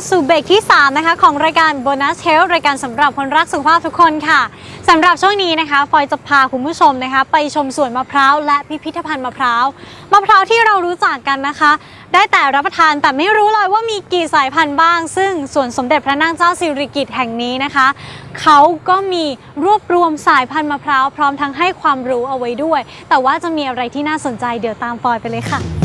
สู่เบรกที่ 3 นะคะ ของรายการ Bonus Health รายการสำหรับคนรักสุขภาพทุกคนค่ะสำหรับช่วงนี้นะคะฟอยจะพาคุณผู้ชมนะคะ ไปชมสวนมะพร้าวและพิพิธภัณฑ์มะพร้าวมะพร้าวที่เรารู้จักกันนะคะ ได้แต่รับประทานแต่ไม่รู้เลยว่ามีกี่สายพันธุ์บ้าง ซึ่งสวนสมเด็จพระนางเจ้าสิริกิติ์แห่งนี้นะคะเขาก็มีรวบรวมสายพันธุ์มะพร้าวพร้อมทั้งให้ความรู้เอาไว้ด้วย แต่ว่าจะมีอะไรที่น่าสนใจเดี๋ยวตามฟอยไปเลยค่ะ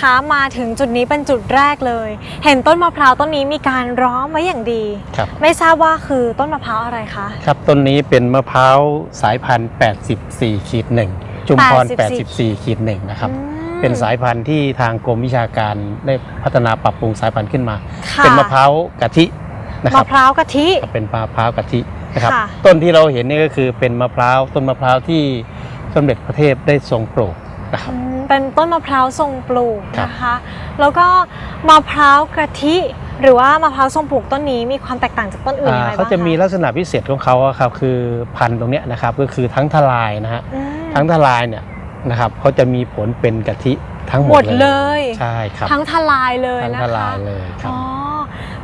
ยงทวีคะมาถึงจุดนี้เป็นจุดแรกเลย เห็นต้นมะพร้าวต้นนี้มีการร้อมไว้อย่างดี ครับ ไม่ทราบว่าคือต้นมะพร้าวอะไรคะ ครับต้นนี้เป็นมะพร้าวสายพันธุ์ 84ขีดหนึ่งจุมพร84 84ขีดหนึ่งนะครับอืม เป็นสายพันธุ์ที่ทางกรมวิชาการได้พัฒนาปรับปรุงสายพันธุ์ขึ้นมา ค่ะ เป็นมะพร้าวกะทินะคมะรับพร้าวกะทิ เป็นมะพร้าวกะทินะครับค่ะ ต้นที่เราเห็นนี่ก็คือเป็นมะพร้าวต้นมะพร้าวที่สมเด็จพระเทพได้ทรงโปรด นะครับอืมเป็นต้นมะพร้าวทรงปลูกครับนะคะ แล้วก็มะพร้าวกะทิ หรือว่ามะพร้าวทรงปลูกต้นนี้มีความแตกต่างจากต้นอื่นอ่ายังไงบ้างเขาจะมีคลักษณะพิเศษของเขาอะครับคือพันธุ์ตรงเนี้ยนะครับก็คือทั้งทลายนะฮะอืมทั้งทลายเนี่ยนะครับเขาจะมีผลเป็นกะทิทั้งหมหมดดเลเลยยใช่ครับทั้งทลายเลยทั้งนะทคะลายเลยครับอ๋อ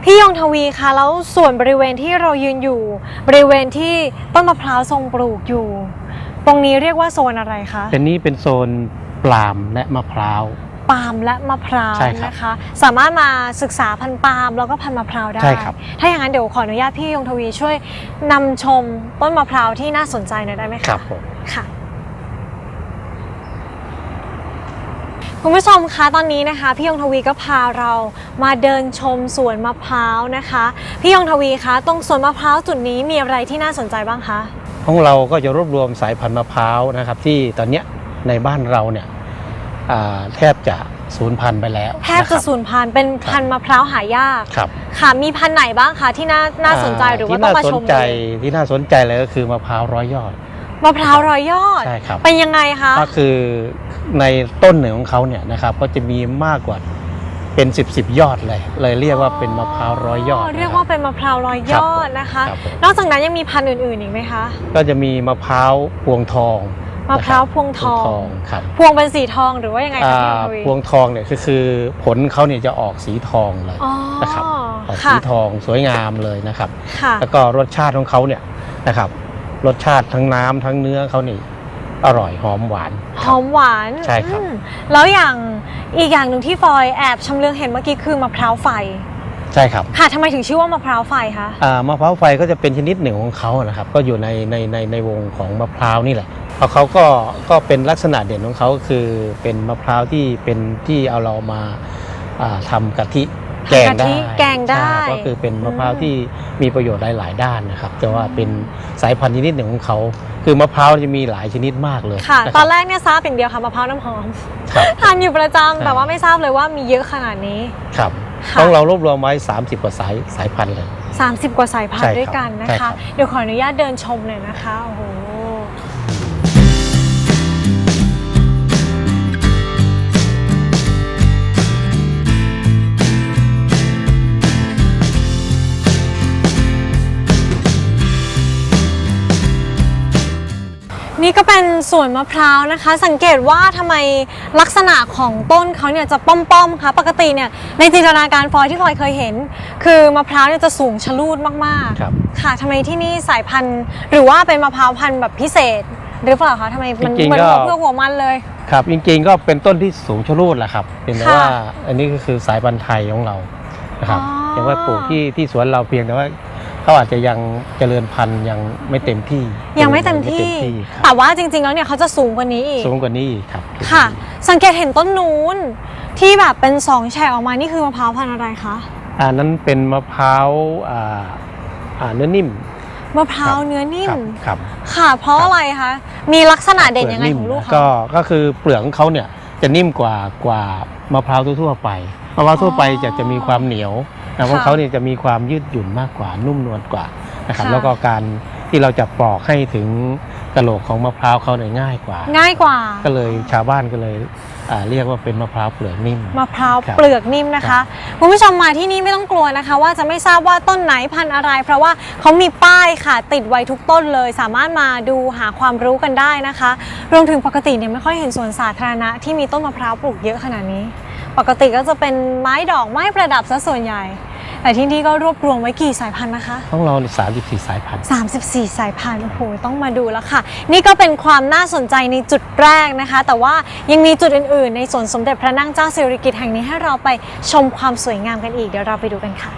พี่ยงทวีคะแล้วส่วนบริเวณที่เรายืนอยู่ บริเวณที่ต้นมะพร้าวทรงปลูกอยู่ ตรงนี้เรียกว่าโซนอะไรคะเป็นนี้เป็นโซนปลาล์มและมะพร้าวปาล์มและมะพร้าวใช่ครับนะคะ สามารถมาศึกษาพันธุ์ปาล์มแล้วก็พันธุ์มะพร้าวได้ใช่ครับถ้าอย่างนั้นเดี๋ยวขออนุญาตพี่ยงทวีช่วยนำชมต้นมะพร้าวที่น่าสนใจหน่อยได้ไหมคะครับผมค่ะคุณผู้ชมคะตอนนี้นะคะ พี่ยงทวีก็พาเรามาเดินชมสวนมะพร้าวนะคะ พี่ยงทวีคะตรงสวนมะพร้าวจุดนี้มีอะไรที่น่าสนใจบ้างคะ ของเราก็จะรวบรวมสายพันธุ์มะพร้าวนะครับที่ตอนเนี้ยในบ้านเราเนี่ยอ่าแทบจะสูญพันธุ์ไปแล้วแทบจะสูญพันธุ์เป็นพันธุ์มะพร้าวหายาก ครับค่ะ มีพันธุ์ไหนบ้างคะที่น่าน่าสนใจหรือว่าต้องมาชมที่น่สนใจเลยที่น่าสนใจเลยก็คือมะพร้าวร้อยยอดมะพร้าวร้อยยอด ใช่ครับ เป็นยังไงคะ ก็คือในต้นหนึ่งของเขาเนี่ยนะครับก็จะมีมากกว่า เป็น 10บสยอดเลย เลยเรียกว่าเป็นมะพร้าวร้อยยอดเรียกนะคว่าบเป็นมะพร้าวร้อยยอดนะคะครับผมนอกจากนั้นยังมีพันธุ์อื่นๆอีกไหมคะ ก็จะมีมะพร้าวพวงทองมะพร้าวพวงทองครับพวงเป็นสีทองหรือว่ายังไงคะอ่าพี่ยงทวีพวงทองเนี่ยก็คือผลเขาเนี่ยจะออกสีทองเลยอ๋อนะครับออกค่ะสีทองสวยงามเลยนะครับค่ะแล้วก็รสชาติของเขาเนี่ยนะครับ รสชาติทั้งน้ำทั้งเนื้อเขานี่ อร่อยหอมหวานหอมหวานใช่ครับ อืมแล้วอย่างอีกอย่างหนึ่งที่ฟอยแอบชำเลืองเห็นเมื่อกี้คือมะพร้าวไฟ ใช่ครับค่ะทำไมถึงชื่อว่ามะพร้าวไฟคะอ่ามะพร้าวไฟก็จะเป็นชนิดหนึ่งของเขานะครับ ก็อยู่ในในในในวงของมะพร้าวนี่แหละเพราะเขาก็ก็เป็นลักษณะเด่นของเขาคือเป็นมะพร้าวที่เป็นที่เอาเรามาอ่าทำกะทิ แกงได้กะทิแกงได้ใช่ก็คือเป็นมะพร้าวที่มีประโยชน์หลาย ๆ ด้านนะครับ แต่ว่าเป็นสายพันธุ์ชนิดหนึ่งของเขา คือมะพร้าวจะมีหลายชนิดมากเลยค่ะนะตรัอบนแรกเนี่ยทราบอย่างเดียวค่ะมะพร้าวน้ำหอมครับทานอยู่ประจำใช่แต่ว่าไม่ทราบเลยว่ามีเยอะขนาดนี้ครับค่ะต้องเรารวบรวมไว้ 30 กว่าสายสายพันธุ์เลย 30 กว่าสายพันใช่ธุ์ครับด้วยกันนะใช่ครัคะบเดี๋ยวขออนุญาตเดินชมหน่อยนะคะโอ้โห นี่ก็เป็นสวนมะพร้าวนะคะ สังเกตว่าทำไมลักษณะของต้นเขาเนี่ยจะป้อมๆคะปกติเนี่ยในจินตนาการฟอยที่ฟอยเคยเห็น คือมะพร้าวเนี่ยจะสูงชะลูดมากๆครับค่ะทำไมที่นี่สายพันธุ์ หรือว่าเป็นมะพร้าวพันธุ์แบบพิเศษ หรือเปล่าคะทำไมมันจริงๆเหมือนก็หัวเพื่อกหัวมันเลยครับจริงๆก็เป็นต้นที่สูงชะลูดแหละครับเป็นแต่ค่ะว่าอันนี้ก็คือสายพันธุ์ไทยของเรานะครับอ๋ออย่างว่าปลูกที่ที่สวนเราเพียงแต่ว่า เขาอาจจะยังเจริญพันธุ์ยังไม่เต็มที่ยังไม่เต็มที่ ครับแต่ว่าจริง ๆ แล้วเนี่ยเขาจะสูงกว่านี้อีก สูงกว่านี้อีกครับค่ะ สังเกตเห็นต้นนู้นที่แบบเป็นสองแฉกออกมา นี่คือมะพร้าวพันธุ์อะไรคะ อันนั้นเป็นมะพร้าวอ่าอ่าเนื้อนิ่มมะพร้าวเนื้อนิ่คม รับครับค่ะ เพราะอะไรคะ มีลักษณะเด่นยังไงปของมลูกนะเขา ก็ก็คือเปลือกของเขาเนี่ยจะนิ่มกว่า กว่ามะพร้าวทั่วๆไปมะพร้าวทั่วไปจะจะมีความเหนียว นะของเขาเนี่ยจะมีความยืดหยุ่นมากกว่านุ่มนวลกว่านะครับค่ะ แล้วก็การที่เราจะปอกให้ถึงกระโหลกของมะพร้าวเขาเนี่ยง่ายกว่า ง่ายกว่า ก็เลยชาวบ้านก็เลยอ่าเรียกว่าเป็นมะพร้าวเปลือกนิ่ม มะพร้าวครับเปลือกนิ่มนะคะคุณผู้ชมมาที่นี่ไม่ต้องกลัวนะคะ ว่าจะไม่ทราบว่าต้นไหนพันธุ์อะไร เพราะว่าเขามีป้ายค่ะ ติดไว้ทุกต้นเลย สามารถมาดูหาความรู้กันได้นะคะ รวมถึงปกติเนี่ยไม่ค่อยเห็นสวนสาธารณะที่มีต้นมะพร้าวปลูกเยอะขนาดนี้ ปกติก็จะเป็นไม้ดอกไม้ประดับซะส่วนใหญ่ แต่ที่นี่ก็รวบรวมไว้กี่สายพันธุ์นะคะ ของเราสามสิบสี่สายพันธุ์ 34 สายพันธุ์โอ้โหต้องมาดูแล้วค่ะ นี่ก็เป็นความน่าสนใจในจุดแรกนะคะ แต่ว่ายังมีจุดอื่น ๆ ในสวนสมเด็จพระนั่งเจ้าสิริกิติ์แห่งนี้ให้เราไปชมความสวยงามกันอีกเดี๋ยวเราไปดูกันค่ะ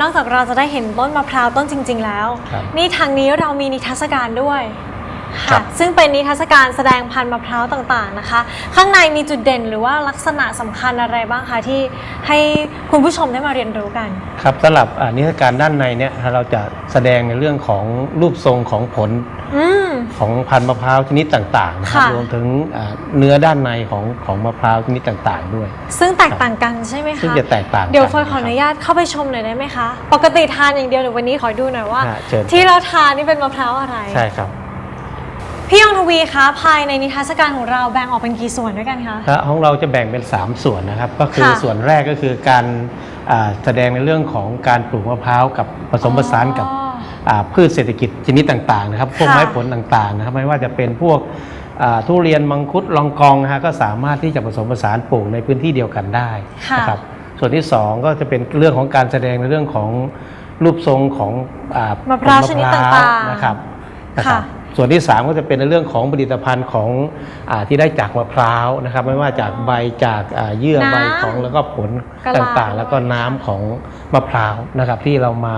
นอกจากเราจะได้เห็นต้นมะพร้าวต้นจริง ๆ แล้ว ครับนี่ทางนี้เรามีนิทรรศการด้วยครัค่ะบ ซึ่งเป็นนิทรรศการแสดงพันธุ์มะพร้าวต่างๆนะคะ ข้างในมีจุดเด่นหรือว่าลักษณะสำคัญอะไรบ้างคะที่ให้คุณผู้ชมได้มาเรียนรู้กัน ครับสำหรับอ่านิทรรศการด้านในเนี่ยเราจะแสดงในเรื่องของรูปทรงของผล อืม ของพันธุ์มะพร้าวชนิดต่างๆนะครับค่ะ รวมถึงอ่าเนื้อด้านในของของมะพร้าวชนิดต่างๆด้วย ซึ่งแตกต่างกันใช่ไหมคะ ซึ่งจะแตกต่างกันเดี๋ยวฟอยขออนะนุครับญาตเข้าไปชมหน่อยได้ไหมคะ ปกติทานอย่างเดียวเดี๋ยววันนี้ขอดูหน่อยว่า ฮะเชิญ ที่เราทานนี่เป็นมะพร้าวอะไร ใช่ครับพี่ยงทวีคะภายในนิทรรศการของเราแบ่งออกเป็นกี่ส่วนด้วยกันคะ และของเราจะแบ่งเป็น 3 ส่วนนะครับ ก็คือค่ะส่วนแรกก็คือการอ่าแสดงในเรื่องของการปลูกมะพร้าวกับผสมผสานกับอ๋ออ่า พืชเศรษฐกิจชนิดต่างๆนะครับพวกค่ะไม้ผลต่างๆนะครับไม่ว่าจะเป็นพวกอ่าทุเรียนมังคุดลองกองนะฮะก็สามารถที่จะผสมผสานปลูกในพื้นที่เดียวกันได้ค่ะนะครับส่วนที่สองก็จะเป็นเรื่องของการแสดงในเรื่องของรูปทรงของอ่ามะพร้าวผลชนิดต่างๆนะครับนะครับค่ะส่วนที่ 3 ก็จะเป็นในเรื่องของผลิตภัณฑ์ของอาที่ได้จากมะพร้าวนะครับ ไม่ว่าจากใบจากอ่าเยื่อน้ำใบของแล้วก็ผลกะลาต่างๆ แล้วก็น้ำของมะพร้าวนะครับที่เรามา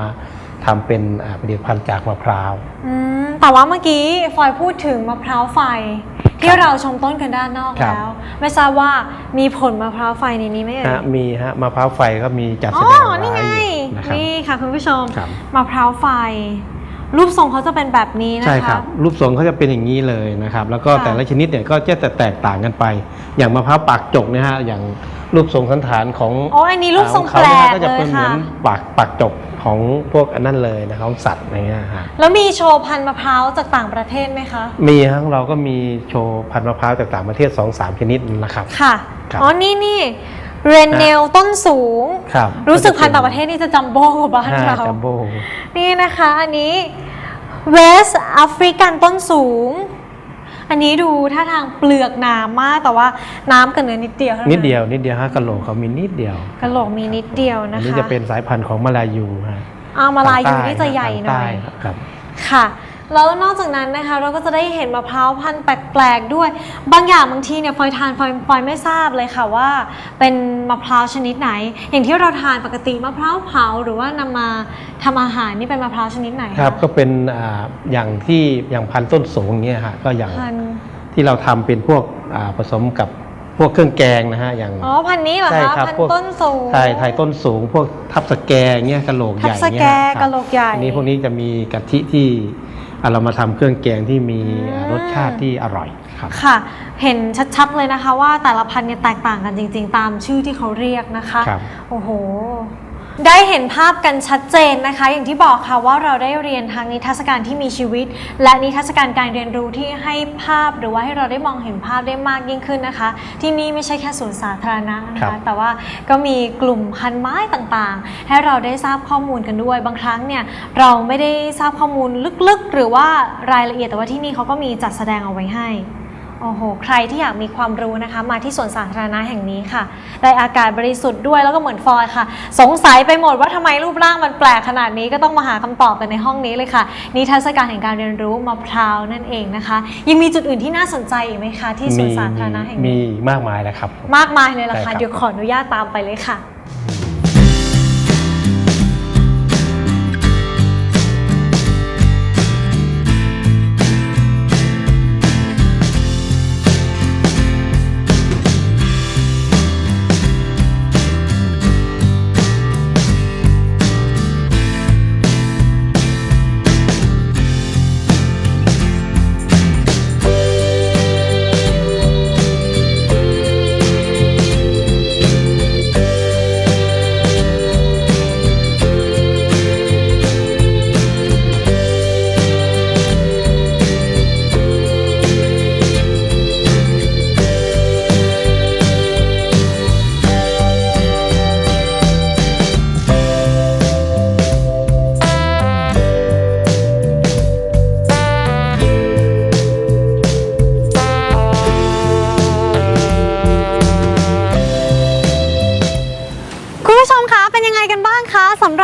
ทำเป็นอ่าผลิตภัณฑ์จากมะพร้าว อืมแต่ว่าเมื่อกี้ฟอยพูดถึงมะพร้าวไฟ ที่เราชมต้นกันด้านนอกครับ แล้ว ไม่ทราบว่ามีผลมะพร้าวไฟในนี้ไหมเอ่ฮะยมีฮะมะพร้าวไฟก็มีจัดอ๋แสอดงไว้นี่ไง อยู่นะครับนี่ค่ะคุณผู้ชม ครับมะพร้าวไฟ รูปทรงเขาจะเป็นแบบนี้นะคะใช่ครับรูปทรงเขาจะเป็นอย่างนี้เลยนะครับ แล้วก็ค่ะ แต่ละชนิดเนี่ยก็จะแตกต่างกันไป อย่างมะพร้าวปากจกเนี่ยฮะอย่างรูปทรงสันฐานของอ๋ออันนี้รูปทรงของแปเขาลเนี่ยกก็จะเลเป็ยนเหมืค่ะ อนปากปากจก ของพวกอันนั้นเลยนะครับของสัตว์อะไรเงี้ยฮะแล้วมีโชว์พันธุ์มะพร้าวจากต่างประเทศไหมคะมีฮะเราก็มีโชว์พันธุ์มะพร้าวจากต่างประเทศ2อสามชนิดนะครับ ค่ะครับอ๋อนี่นี่เรนเนลต้นสูง ครับรู้สึกพันธุ์ต่างประเทศนี่จะจัมโบ้กว่าบ้านห้าเรา จัมโบ้นี่นะคะ อันนี้เวสแอฟริกันต้นสูง อันนี้ดูท่าทางเปลือกหนามากแต่ว่าน้ำกับเนื้อนิดเดียวท่านิดเดียวนิดเดียวฮะกะโหลกเขามีนิดเดียวกระโหลกมีนิดเดียวอันะนคะนี้จะเป็นสายพันธุ์ของมาลายูฮะอามาลายูทงใต้นี่จะใหญ่หน่อยทางใต้ครับ ค่ะ แล้วนอกจากนั้นนะคะเราก็จะได้เห็นมะพร้าวพันธุ์แปลกๆด้วย บางอย่างบางทีเนี่ยฟอยทานฟอยฟอยไม่ทราบเลยค่ะว่า เป็นมะพร้าวชนิดไหน อย่างที่เราทานปกติมะพร้าวเผาหรือว่านำมาทำอาหารนี่เป็นมะพร้าวชนิดไหนะครับก็เป็นอ่าอย่างที่อย่างพันธุ์ต้นสูงเนี่ยฮะก็อย่างพันธุ์ที่เราทำเป็นพวกอ่าผสมกับพวกเครื่องแกงนะฮะอย่างอ๋อพันธุ์นี้เหรอใช่คะครับพันพวกธุ์ต้นสูงไทยไทยต้นสูง พวกทับสแกเงี้ยกะโหลกใหญ่ทับสเงี้แกยครับกะโหลกใหญ่อันนี้พวกนี้จะมีกะทิที่อ่า เรามาทำเครื่องแกงที่มีอืมรสชาติที่อร่อยครับค่ะ เห็นชัดๆเลยนะคะว่าแต่ละพันธุ์เนี่ยแตกต่างกันจริง ๆ ตามชื่อที่เขาเรียกนะคะครับโอ้โห ได้เห็นภาพกันชัดเจนนะคะ อย่างที่บอกค่ะว่าเราได้เรียนทั้งนิทรรศการที่มีชีวิต และนิทรรศการการเรียนรู้ที่ให้ภาพหรือว่าให้เราได้มองเห็นภาพได้มากยิ่งขึ้นนะคะ ที่นี่ไม่ใช่แค่สวนสาธารณะนะครัคะบ แต่ว่าก็มีกลุ่มพันไม้ต่างๆ ให้เราได้ทราบข้อมูลกันด้วย บางครั้งเนี่ยเราไม่ได้ทราบข้อมูลลึกๆ หรือว่ารายละเอียดแต่ว่าที่นี่เขาก็มีจัดแสดงเอาไว้ให้ โอ้โห ใครที่อยากมีความรู้นะคะ มาที่สวนสาธารณะแห่งนี้ค่ะ ได้อากาศบริสุทธิ์ด้วยแล้วก็เหมือนฟอยค่ะ สงสัยไปหมดว่าทำไมรูปร่างมันแปลกขนาดนี้ก็ต้องมาหาคำตอบกันในห้องนี้เลยค่ะ นิทรรศการแห่งการเรียนรู้มะพร้าวนั่นเองนะคะ ยังมีจุดอื่นที่น่าสนใจอีกไหมคะที่สวนสาธารณะแห่งมีนี้มากมายแล้วครับ มากมายเลยล่ะใช่ครัค่ะบเดี๋ยวขออนุญาตตามไปเลยค่ะ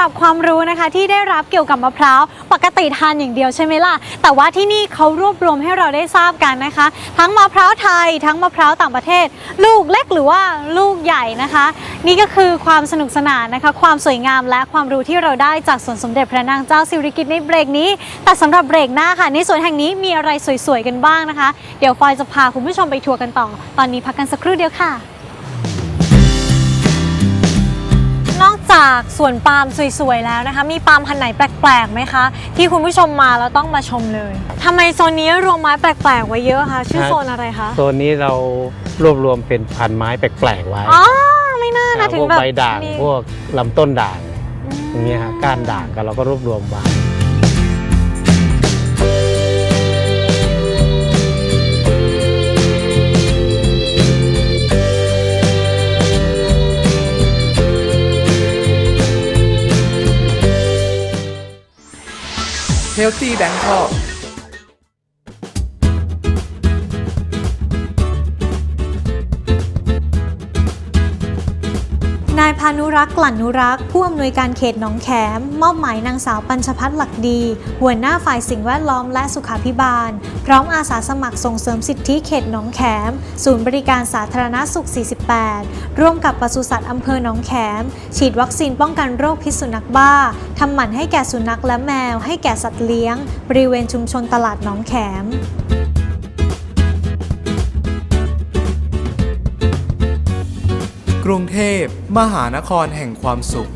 รับความรู้นะคะที่ได้รับเกี่ยวกับมะพร้าวปกติทานอย่างเดียวใช่ไหมล่ะ แต่ว่าที่นี่เขารวบรวมให้เราได้ทราบกันนะคะ ทั้งมะพร้าวไทย ทั้งมะพร้าวต่างประเทศ ลูกเล็กหรือว่าลูกใหญ่นะคะ นี่ก็คือความสนุกสนานนะคะ ความสวยงามและความรู้ที่เราได้จากสวนสมเด็จพระนางเจ้าสิริกิติ์ในเบรกนี้ แต่สำหรับเบรกหน้าค่ะในสวนแห่งนี้มีอะไรสวยๆกันบ้างนะคะ เดี๋ยวฟอยจะพาคุณผู้ชมไปทัวร์กันต่อ ตอนนี้พักกันสักครู่เดียวค่ะ จากสวนปาล์มสวยๆแล้วนะคะ มีปาล์มพันธุ์ไหนแปลกๆไหมคะ ที่คุณผู้ชมมาแล้วต้องมาชมเลยทำไมโซนนี้รวมไม้แปลกๆไว้เยอะคะชื่อฮะโซนอะไรคะโซนนี้เรารวบรวมเป็นพันไม้แปลกๆไว้อ๋อไม่น่านะถึพงวกแบบใบด่างมีพวกลำต้นด่างอืมอย่างเงี้ยฮะก้านด่างกันเราก็รวบรวมไว้ เฮายพานุรักษ์กลั่นนุรักษ์ผู้อำนวยการเขตหนองแขม มอบหมายนางสาวปัญชพัฒน์หลักดี หัวหน้าฝ่ายสิ่งแวดล้อมและสุขาภิบาล พร้อมอาสาสมัครส่งเสริมสิทธิเขตหนองแขม ศูนย์บริการสาธารณสุข 48 ร่วมกับปศุสัตว์อำเภอหนองแขม ฉีดวัคซีนป้องกันโรคพิษสุนัขบ้าทำหมันให้แก่สุนัขและแมว ให้แก่สัตว์เลี้ยง บริเวณชุมชนตลาดหนองแขม กรุงเทพ มหานครแห่งความสุข